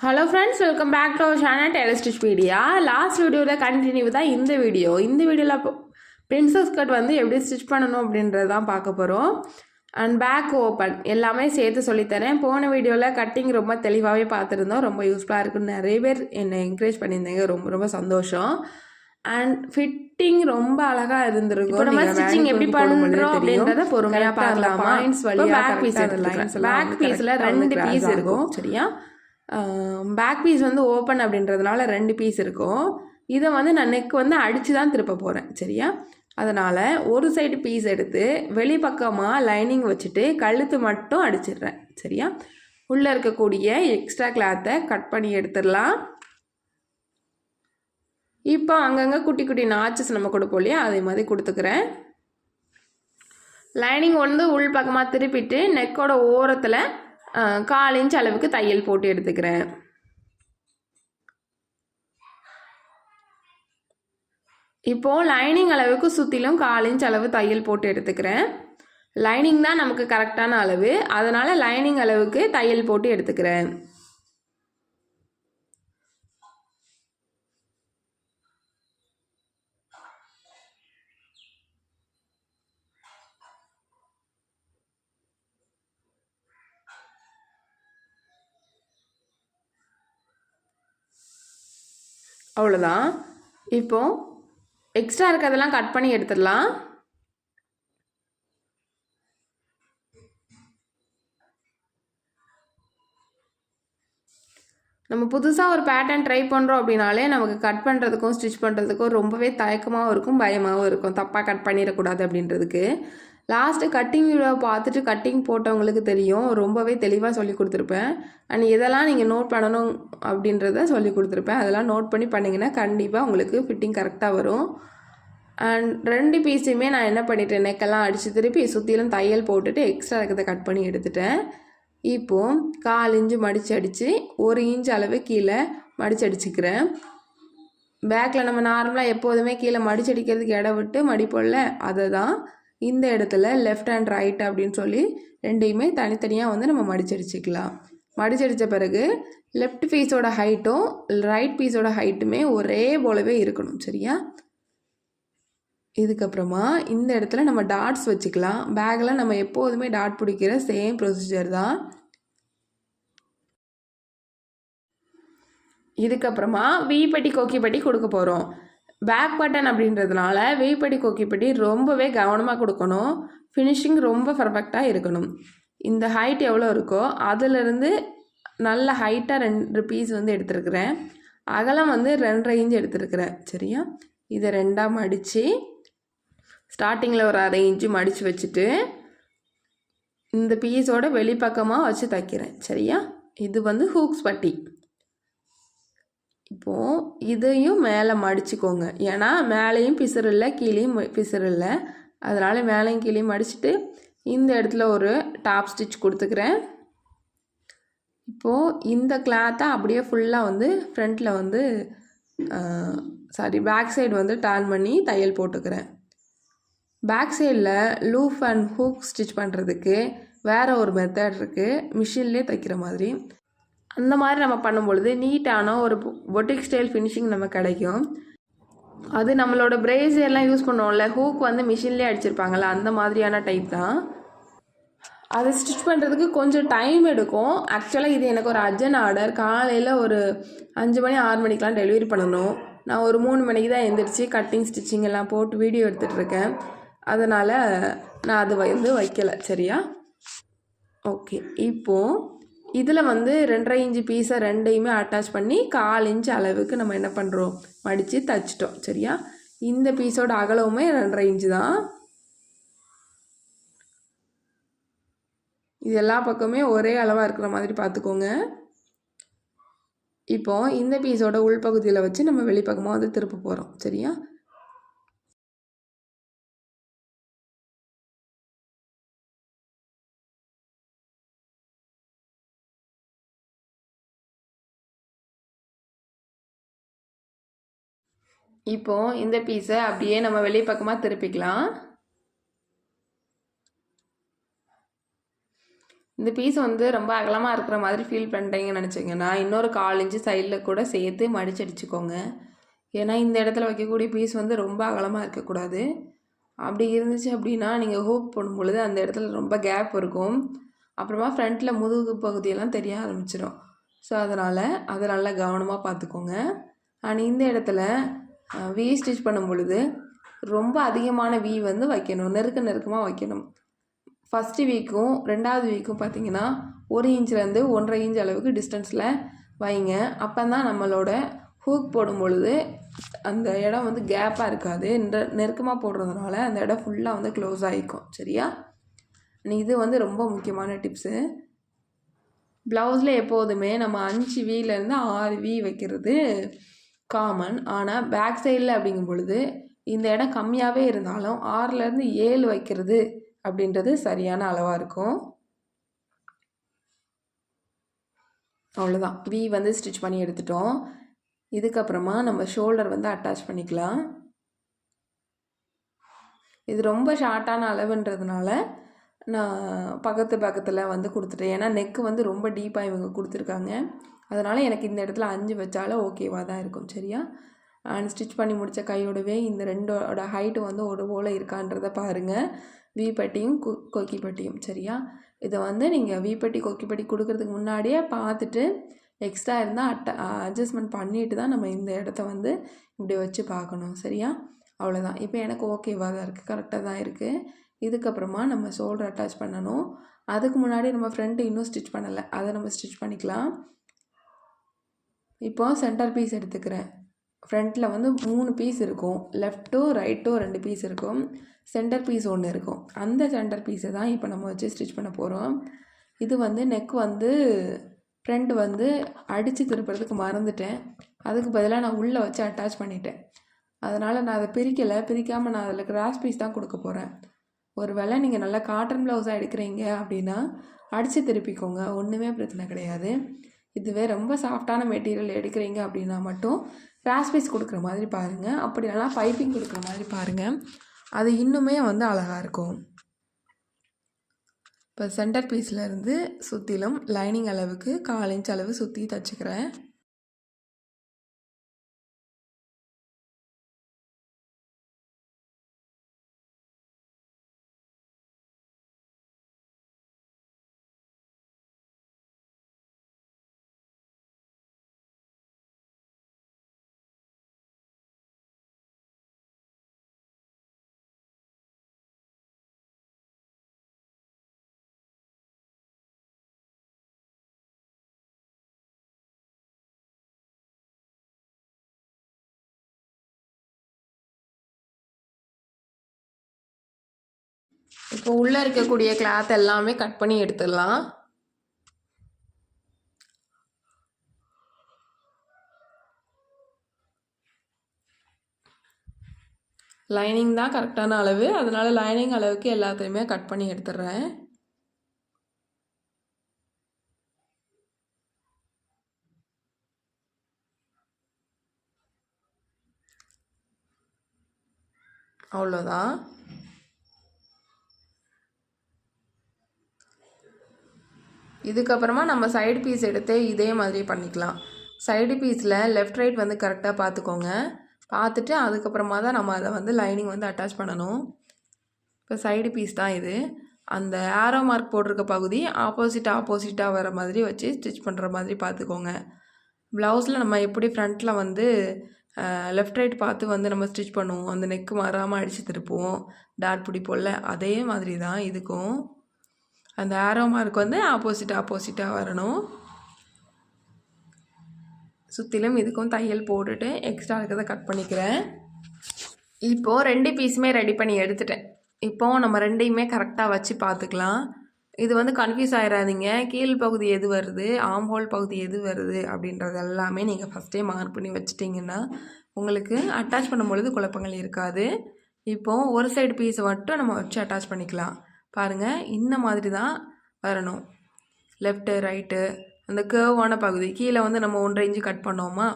Hello friends welcome back to our channel tailor stitch media last வீடியோவில் continue தான் இந்த video இந்த வீடியோவில் பிரின்சஸ் கட் வந்து எப்படி ஸ்டிச் பண்ணணும் அப்படின்றது தான் பார்க்க போகிறோம் அண்ட் பேக் ஓப்பன் எல்லாமே சேர்த்து சொல்லித்தரேன். போன வீடியோவில் கட்டிங் ரொம்ப தெளிவாகவே பார்த்துருந்தோம். ரொம்ப யூஸ்ஃபுல்லாக இருக்குன்னு நிறைய பேர் என்னை என்கரேஜ் பண்ணியிருந்தீங்க. ரொம்ப ரொம்ப சந்தோஷம். அண்ட் ஃபிட்டிங் ரொம்ப அழகா இருந்திருக்கும். நம்ம வேலைக்கு எப்படி பண்றோம் தெரியும். அப்படின்றத பொறுமையா Correct ஆ அந்த பார்க்கலாமா? இப்போ வழியா pieceல correct ஆ வந்து ரெண்டு ஆகும். இருக்கும். சரியா? பேக் பீஸ் வந்து ஓப்பன் அப்படின்றதுனால ரெண்டு பீஸ் இருக்கும். இதை வந்து நான் நெக் வந்து அடித்து தான் திருப்ப போகிறேன் சரியா? அதனால் ஒரு சைடு பீஸ் எடுத்து வெளிப்பக்கமாக லைனிங் வச்சுட்டு கழுத்து மட்டும் அடிச்சிடுறேன் சரியா? உள்ளே இருக்கக்கூடிய எக்ஸ்ட்ரா கிளாத்தை கட் பண்ணி எடுத்துடலாம். இப்போ அங்கங்கே குட்டி குட்டி நாச்சஸ் நம்ம கொடுப்போம் இல்லையா? அதே மாதிரி கொடுத்துக்கிறேன். லைனிங் வந்து உள் பக்கமாக திருப்பிட்டு நெக்கோட ஓரத்தில் கால் இன்ச் அளவுக்கு தையல் போட்டு எடுத்துக்கிறேன். இப்போது லைனிங் அளவுக்கு சுற்றிலும் கால் இன்ச் அளவு தையல் போட்டு எடுத்துக்கிறேன். லைனிங் தான் நமக்கு கரெக்டான அளவு. அதனால் லைனிங் அளவுக்கு தையல் போட்டு எடுத்துக்கிறேன். அவ்வளோதான் இப்போது எக்ஸ்ட்ரா இருக்கிறதெல்லாம் கட் பண்ணி எடுத்துடலாம். நம்ம புதுசாக ஒரு பேட்டர்ன் ட்ரை பண்ணுறோம் அப்படின்னாலே நமக்கு கட் பண்ணுறதுக்கும் ஸ்டிச் பண்ணுறதுக்கும் ரொம்பவே தயக்கமாகவும் இருக்கும் பயமாகவும் இருக்கும். தப்பாக கட் பண்ணிடக்கூடாது அப்படின்றதுக்கு. லாஸ்ட்டு கட்டிங் வீடியோ பார்த்துட்டு கட்டிங் போட்டவங்களுக்கு தெரியும். ரொம்பவே தெளிவாக சொல்லி கொடுத்துருப்பேன். அண்ட் இதெல்லாம் நீங்கள் நோட் பண்ணணும் அப்படின்றத சொல்லி கொடுத்துருப்பேன். அதெல்லாம் நோட் பண்ணி பண்ணிங்கன்னா கண்டிப்பாக உங்களுக்கு ஃபிட்டிங் கரெக்டாக வரும். அண்ட் ரெண்டு பீஸுமே நான் என்ன பண்ணிட்டேன்? நெக்கெல்லாம் அடித்து திருப்பி சுற்றிலும் தையல் போட்டுட்டு எக்ஸ்ட்ரா இருக்கிறத கட் பண்ணி எடுத்துட்டேன். இப்போது கால் இன்ச்சு மடித்து அடித்து ஒரு இன்ச் அளவு கீழே மடித்து அடிச்சுக்கிறேன். பேக்கில் நம்ம நார்மலாக எப்போதுமே கீழே மடிச்சு அடிக்கிறதுக்கு இடம் விட்டு மடிப்போம்ல அதை தான் இந்த இடத்துல லெஃப்ட் அண்ட் ரைட் அப்படின்னு சொல்லி ரெண்டையுமே தனித்தனியாக வந்து நம்ம மடிச்சடிச்சிக்கலாம். மடிச்சடித்த பிறகு லெஃப்ட் பீஸோட ஹைட்டும் ரைட் பீஸோட ஹைட்டுமே ஒரே போலவே இருக்கணும் சரியா? இதுக்கப்புறமா இந்த இடத்துல நம்ம டாட்ஸ் வச்சுக்கலாம். பேக்கில் நம்ம எப்போதுமே டாட் பிடிக்கிற சேம் ப்ரொசீஜர் தான். இதுக்கப்புறமா வீப்பட்டி கொக்கிப்பட்டி கொடுக்க போகிறோம் பேக் பட்டன் அப்படின்றதுனால வெய்ப்படி கொக்கிப்படி ரொம்பவே கவனமாக கொடுக்கணும். ஃபினிஷிங் ரொம்ப பர்ஃபெக்டாக இருக்கணும். இந்த ஹைட் எவ்வளோ இருக்கோ அதிலிருந்து நல்ல ஹைட்டாக ரெண்டு பீஸ் வந்து எடுத்துருக்குறேன். அகலம் வந்து ரெண்டரை இன்ச் எடுத்துருக்குறேன். சரியா? இதை ரெண்டாக மடித்து ஸ்டார்டிங்கில் ஒரு அரை இன்ச்சு மடித்து வச்சுட்டு இந்த பீஸோட வெளிப்பக்கமாக வச்சு தைக்கிறேன். சரியா? இது வந்து ஹூக்ஸ் பட்டி. இப்போது இதையும் மேலே மடிச்சுக்கோங்க. ஏன்னா மேலேயும் பிசுறு இல்லை கீழேயும் பிசுறு இல்லை அதனால் மேலேயும் கீழேயும் மடிச்சுட்டு இந்த இடத்துல ஒரு டாப் ஸ்டிச் கொடுத்துக்கிறேன். இப்போது இந்த கிளாத்தை அப்படியே ஃபுல்லாக வந்து ஃப்ரண்ட்டில் வந்து சாரி பேக் சைடு வந்து டர்ன் பண்ணி தையல் போட்டுக்கிறேன். பேக் சைடில் லூஃப் அண்ட் ஹூக் ஸ்டிச் பண்ணுறதுக்கு வேறு ஒரு மெத்தட் இருக்குது மிஷின்லேயே தைக்கிற மாதிரி. அந்த மாதிரி நம்ம பண்ணும்பொழுது நீட்டான ஒரு பொட்டிக் ஸ்டைல் ஃபினிஷிங் நமக்கு கிடைக்கும். அது நம்மளோட பிரேசியர்லாம் யூஸ் பண்ணுவோம்ல ஹூக் வந்து மிஷின்லேயே அடிச்சிருப்பாங்கள்ல அந்த மாதிரியான டைப் தான். அதை ஸ்டிச் பண்ணுறதுக்கு கொஞ்சம் டைம் எடுக்கும். ஆக்சுவலாக இது எனக்கு ஒரு அர்ஜென்ட் ஆர்டர் காலையில் ஒரு அஞ்சு மணி ஆறு மணிக்கெலாம் டெலிவரி பண்ணணும். நான் ஒரு மூணு மணிக்கு தான் எழுந்திரிச்சு கட்டிங் ஸ்டிச்சிங் எல்லாம் போட்டு வீடியோ எடுத்துகிட்ருக்கேன் அதனால் நான் அது வந்து வைக்கலை சரியா? ஓகே இப்போது இதில் வந்து ரெண்டரை இன்ச்சு பீஸை ரெண்டையுமே அட்டாச் பண்ணி கால் இன்ச்சு அளவுக்கு நம்ம என்ன பண்ணுறோம் மடித்து தைச்சிட்டோம். சரியா? இந்த பீஸோட அகலவுமே ரெண்டரை இன்ச்சு தான். இது எல்லா பக்கமே ஒரே அளவாக இருக்கிற மாதிரி பார்த்துக்கோங்க. இப்போ இந்த பீஸோட உள்பகுதியில் வச்சு நம்ம வெளிப்பக்கமாக வந்து திருப்ப போகிறோம் சரியா? இப்போ இந்த பீஸை அப்படியே நம்ம வெளிப்பக்கமாக திருப்பிக்கலாம். இந்த பீஸ் வந்து ரொம்ப அகலமாக இருக்கிற மாதிரி ஃபீல் பண்ணுறீங்கன்னு நினச்சிங்கன்னா இன்னொரு கால் இன்ச்சு சைடில் கூட சேர்த்து மடிச்சு அடிச்சுக்கோங்க. ஏன்னா இந்த இடத்துல வைக்கக்கூடிய பீஸ் வந்து ரொம்ப அகலமாக இருக்கக்கூடாது. அப்படி இருந்துச்சு அப்படின்னா நீங்கள் ஹூக் போடும் பொழுது அந்த இடத்துல ரொம்ப கேப் இருக்கும். அப்புறமா ஃப்ரண்ட்டில் முதுகு பகுதியெல்லாம் தெரிய ஆரம்பிச்சிடும் ஸோ அதனால் அதை நல்லா கவனமாக பார்த்துக்கோங்க. அண்ட் இந்த இடத்துல வி ஸ்டிச் பண்ணும் பொழுது ரொம்ப அதிகமான வி வந்து வைக்கணும். நெருக்க நெருக்கமாக வைக்கணும். ஃபஸ்ட்டு வீக்கும் ரெண்டாவது வீக்கும் பார்த்தீங்கன்னா ஒரு இன்ச்லேருந்து ஒன்றரை இன்ச் அளவுக்கு டிஸ்டன்ஸில் வைங்க. அப்போ தான் நம்மளோட ஹூக் போடும் பொழுது அந்த இடம் வந்து கேப்பாக இருக்காது. நெருக்கமாக போடுறதுனால அந்த இடம் ஃபுல்லாக வந்து க்ளோஸ் ஆகிக்கும். சரியா? இது வந்து ரொம்ப முக்கியமான டிப்ஸு ப்ளவுஸில் எப்போதுமே நம்ம அஞ்சு வீலேருந்து ஆறு வி வைக்கிறது காமன் ஆனால் பேக் சைடில் அப்படிங்கும் பொழுது இந்த இடம் கம்மியாகவே இருந்தாலும் ஆறுலேருந்து ஏழு வைக்கிறது அப்படின்றது சரியான அளவாக இருக்கும். அவ்வளோதான் வி வந்து ஸ்டிச் பண்ணி எடுத்துட்டோம். இதுக்கப்புறமா நம்ம ஷோல்டர் வந்து அட்டாச் பண்ணிக்கலாம். இது ரொம்ப ஷார்ட்டான அளவுன்றதுனால நான் பக்கத்து பக்கத்தில் வந்து கொடுத்துட்டேன். ஏன்னா நெக்கு வந்து ரொம்ப டீப்பாக இவங்க கொடுத்துருக்காங்க. அதனால் எனக்கு இந்த இடத்துல அஞ்சு வச்சாலும் ஓகேவாக தான் இருக்கும் சரியா? அண்ட் ஸ்டிச் பண்ணி முடித்த கையோடவே இந்த ரெண்டோட ஹைட்டு வந்து ஒரு போல் இருக்கான்றதை பாருங்கள் வீப்பட்டியும் கு கொக்கிப்பட்டியும் சரியா? இதை வந்து நீங்கள் வீப்பட்டி கொக்கிப்பட்டி கொடுக்கறதுக்கு முன்னாடியே பார்த்துட்டு எக்ஸ்ட்ரா இருந்தால் அட்ட அட்ஜஸ்ட்மெண்ட் பண்ணிட்டு தான் நம்ம இந்த இடத்த வந்து இப்படி வச்சு பார்க்கணும் சரியா? அவ்வளோதான் இப்போ எனக்கு ஓகேவாக தான் இருக்குது கரெக்டாக தான் இருக்குது இதுக்கப்புறமா நம்ம ஷோல்டர் அட்டாச் பண்ணணும். அதுக்கு முன்னாடி நம்ம ஃப்ரண்ட் இன்னும் ஸ்டிச் பண்ணலை. அதை நம்ம ஸ்டிச் பண்ணிக்கலாம். இப்போ சென்டர் பீஸ் எடுத்துக்கிறேன். ஃப்ரண்ட்டில் வந்து மூணு பீஸ் இருக்கும். லெஃப்ட்டோ ரைட்டோ ரெண்டு பீஸ் இருக்கும். சென்டர் பீஸ் ஒன்று இருக்கும். அந்த சென்டர் பீஸை தான் இப்போ நம்ம வச்சு ஸ்டிச் பண்ண போகிறோம் இது வந்து நெக் வந்து ஃப்ரண்ட் வந்து அடித்து திருப்புறதுக்கு மறந்துட்டேன். அதுக்கு பதிலாக நான் உள்ளே வச்சு அட்டாச் பண்ணிட்டேன். அதனால் நான் அதை பிரிக்கலை. பிரிக்காமல் நான் அதில் கிராஸ் பீஸ் தான் கொடுக்க போகிறேன் ஒரு வேளை நீங்கள் நல்லா காட்டன் ப்ளவுஸாக எடுக்கிறீங்க அப்படின்னா அடித்து திருப்பிக்கோங்க. ஒன்றுமே பிரச்சனை கிடையாது. இதுவே ரொம்ப சாஃப்டான மெட்டீரியல் எடுக்கிறீங்க அப்படின்னா மட்டும் கிராஸ் பீஸ் கொடுக்குற மாதிரி பாருங்கள் அப்படி நல்லா பைப்பிங் கொடுக்குற மாதிரி பாருங்கள் அது இன்னுமே வந்து அழகாக இருக்கும். இப்போ சென்டர் பீஸில் இருந்து சுற்றிலும் லைனிங் அளவுக்கு கால் இன்ச் அளவு சுற்றி தச்சுக்கிறேன். இப்போ உள்ளே இருக்கக்கூடிய கிளாத் எல்லாமே கட் பண்ணி எடுத்துடலாம். லைனிங் தான் கரெக்டான அளவு. அதனால் லைனிங் அளவுக்கு எல்லாத்தையுமே கட் பண்ணி எடுத்துடுறேன். அவ்வளோதான் இதுக்கப்புறமா நம்ம சைடு பீஸ் எடுத்து இதே மாதிரி பண்ணிக்கலாம். சைடு பீஸில் லெஃப்ட் ரைட் வந்து கரெக்டாக பார்த்துக்கோங்க பார்த்துட்டு அதுக்கப்புறமா தான் நம்ம அதை வந்து லைனிங் வந்து அட்டாச் பண்ணணும். இப்போ சைடு பீஸ் தான் இது. அந்த ஆரோ மார்க் போட்டிருக்க பகுதி ஆப்போசிட் ஆப்போசிட்டாக வர மாதிரி வச்சு ஸ்டிச் பண்ணுற மாதிரி பார்த்துக்கோங்க ப்ளவுஸில் நம்ம எப்படி ஃப்ரண்ட்டில் வந்து லெஃப்ட் ரைட் பார்த்து வந்து நம்ம ஸ்டிச் பண்ணுவோம். அந்த நெக்கு மாறாமல் அடித்து திருப்புவோம் டாட் பிடிப்போம்ல அதே மாதிரி தான் இதுக்கும். அந்த ஆரோ மார்க் வந்து ஆப்போசிட் ஆப்போசிட்டாக வரணும். சுற்றிலும் இதுக்கும் தையல் போட்டுட்டு எக்ஸ்ட்ரா இருக்கிறத கட் பண்ணிக்கிறேன். இப்போது ரெண்டு பீஸுமே ரெடி பண்ணி எடுத்துட்டேன். இப்போது நம்ம ரெண்டையுமே கரெக்டாக வச்சு பார்த்துக்கலாம். இது வந்து கன்ஃபியூஸ் ஆகிடாதீங்க கீழ் பகுதி எது வருது? ஆம்ஹோல் பகுதி எது வருது? அப்படின்றது எல்லாமே நீங்கள் ஃபஸ்ட்டே மார்க் பண்ணி வச்சிட்டிங்கன்னா உங்களுக்கு அட்டாச் பண்ணும்பொழுது குழப்பங்கள் இருக்காது. இப்போது ஒரு சைடு பீஸை மட்டும் நம்ம வச்சு அட்டாச் பண்ணிக்கலாம். பாருங்கள் இந்த மாதிரி தான் வரணும். லெஃப்ட்டு ரைட்டு அந்த கேர்வான பகுதி. கீழே வந்து நம்ம ஒன்றரை இன்ச்சு கட் பண்ணோமா?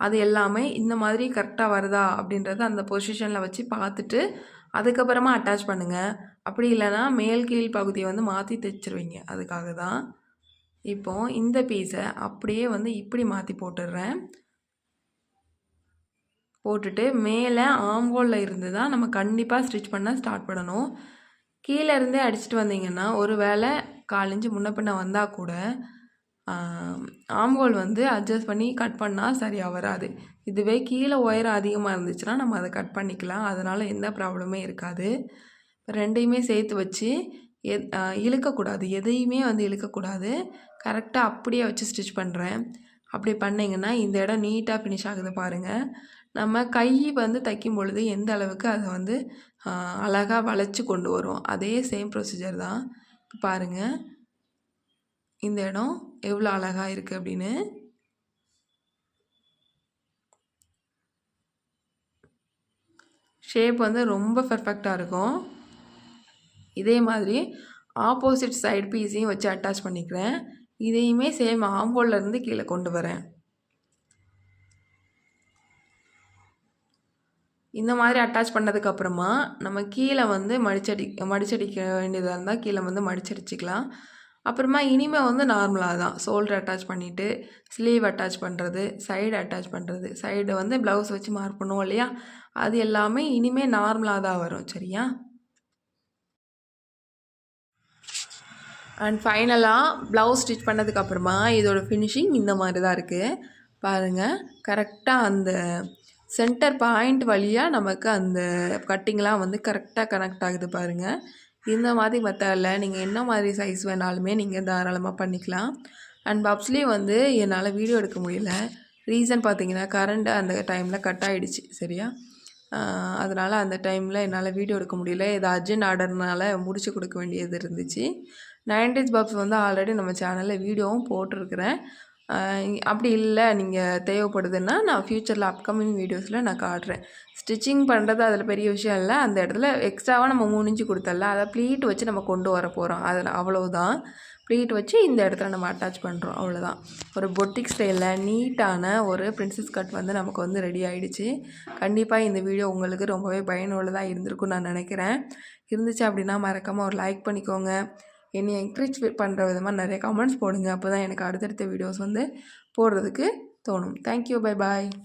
அது எல்லாமே இந்த மாதிரி கரெக்டாக வருதா? அப்படின்றத அந்த பொசிஷனில் வச்சு பார்த்துட்டு அதுக்கப்புறமா அட்டாச் பண்ணுங்கள் அப்படி இல்லைன்னா மேல் கீழ் பகுதியை வந்து மாற்றி தைச்சிருவீங்க. அதுக்காக தான். இப்போ இந்த பீஸை அப்படியே வந்து இப்படி மாற்றி போட்டுடுறேன். போட்டுட்டு மேலே ஆம்போலில் இருந்து தான் நம்ம கண்டிப்பாக ஸ்டிச் பண்ண ஸ்டார்ட் பண்ணணும். கீழே இருந்தே அடிச்சுட்டு வந்தீங்கன்னா ஒரு வேளை காலிஞ்சு முன்ன பின்ன வந்தால் கூட ஆம்போல் வந்து அட்ஜஸ்ட் பண்ணி கட் பண்ணால் சரியாக வராது இதுவே கீழே உயரம் அதிகமாக இருந்துச்சுன்னா நம்ம அதை கட் பண்ணிக்கலாம். அதனால் எந்த ப்ராப்ளமே இருக்காது. ரெண்டையுமே சேர்த்து வச்சு எ இழுக்கக்கூடாது. எதையுமே வந்து இழுக்கக்கூடாது. கரெக்டாக அப்படியே வச்சு ஸ்டிச் பண்ணுறேன் அப்படி பண்ணிங்கன்னா இந்த இடம் நீட்டாக ஃபினிஷ் ஆகுது பாருங்கள் நம்ம கை வந்து தைக்கும் பொழுது எந்த அளவுக்கு அதை வந்து அழகாக வளைச்சி கொண்டு வரும். அதே சேம் ப்ரொசீஜர் தான். இப்போ பாருங்கள் இந்த இடம் எவ்வளோ அழகாக இருக்குது அப்படின்னு. ஷேப் வந்து ரொம்ப பர்ஃபெக்டாக இருக்கும். இதே மாதிரி ஆப்போசிட் சைடு பீஸையும் வச்சு அட்டாச் பண்ணிக்கிறேன். இதையுமே சேம் ஆம்போல்லேருந்து கீழே கொண்டு வரேன். இந்த மாதிரி அட்டாச் பண்ணதுக்கப்புறமா நம்ம கீழே வந்து மடிச்சடி மடிச்சடிக்க வேண்டியதாக இருந்தால் கீழே வந்து மடிச்சடிச்சிக்கலாம். அப்புறமா இனிமேல் வந்து நார்மலாக தான். ஷோல்டர் அட்டாச் பண்ணிவிட்டு ஸ்லீவ் அட்டாச் பண்ணுறது சைடு அட்டாச் பண்ணுறது சைடு வந்து ப்ளவுஸ் வச்சு மார்க் பண்ணுவோம் இல்லையா? அது எல்லாமே இனிமேல் நார்மலாக தான் வரும். சரியா? அண்ட் ஃபைனலாக ப்ளவுஸ் ஸ்டிச் பண்ணதுக்கப்புறமா இதோட ஃபினிஷிங் இந்த மாதிரி தான் இருக்குது பாருங்கள் கரெக்டாக அந்த சென்டர் பாயிண்ட் வழியாக நமக்கு அந்த கட்டிங்லாம் வந்து கரெக்டாக கனெக்ட் ஆகுது பாருங்கள் இந்த மாதிரி மெத்தடில் நீங்கள் என்ன மாதிரி சைஸ் வேணாலுமே நீங்கள் தாராளமாக பண்ணிக்கலாம். அண்ட் பப்ஸ்லேயும் வந்து என்னால் வீடியோ எடுக்க முடியல. ரீசன் பார்த்தீங்கன்னா கரண்ட் அந்த டைமில் கட் ஆகிடுச்சு சரியா? அதனால் அந்த டைமில் என்னால் வீடியோ எடுக்க முடியல. இது அர்ஜென்ட் ஆர்டர்னால் முடிச்சு கொடுக்க வேண்டியது இருந்துச்சு. நைன்டிஸ் பப்ஸ் வந்து ஆல்ரெடி நம்ம சேனலில் வீடியோவும் போட்டிருக்கிறேன். அப்படி இல்லை நீங்கள் தேவைப்படுதுன்னா நான் ஃப்யூச்சரில் அப்கமிங் வீடியோஸில் நான் காட்டுறேன். ஸ்டிச்சிங் பண்ணுறது அதில் பெரிய விஷயம் இல்லை. அந்த இடத்துல எக்ஸ்ட்ராவாக நம்ம முடிஞ்சு கொடுத்தல அதை ப்ளீட் வச்சு நம்ம கொண்டு வர போகிறோம் அதில் அவ்வளோதான் ப்ளீட் வச்சு இந்த இடத்துல நம்ம அட்டாச் பண்ணுறோம் அவ்வளோதான் ஒரு பொட்டிக் ஸ்டைலில் நீட்டான ஒரு பிரின்சஸ் கட் வந்து நமக்கு வந்து ரெடி ஆகிடுச்சு கண்டிப்பாக இந்த வீடியோ உங்களுக்கு ரொம்பவே பயனுள்ளதாக இருந்திருக்கும்னு நான் நினைக்கிறேன். இருந்துச்சு அப்படின்னா மறக்காமல் ஒரு லைக் பண்ணிக்கோங்க. என்னை என்கரேஜ் பண்ணுற விதமாக நிறைய கமெண்ட்ஸ் போடுங்க. அப்போ தான் எனக்கு அடுத்தடுத்த வீடியோஸ் வந்து போடுறதுக்கு தோணும். Thank you bye bye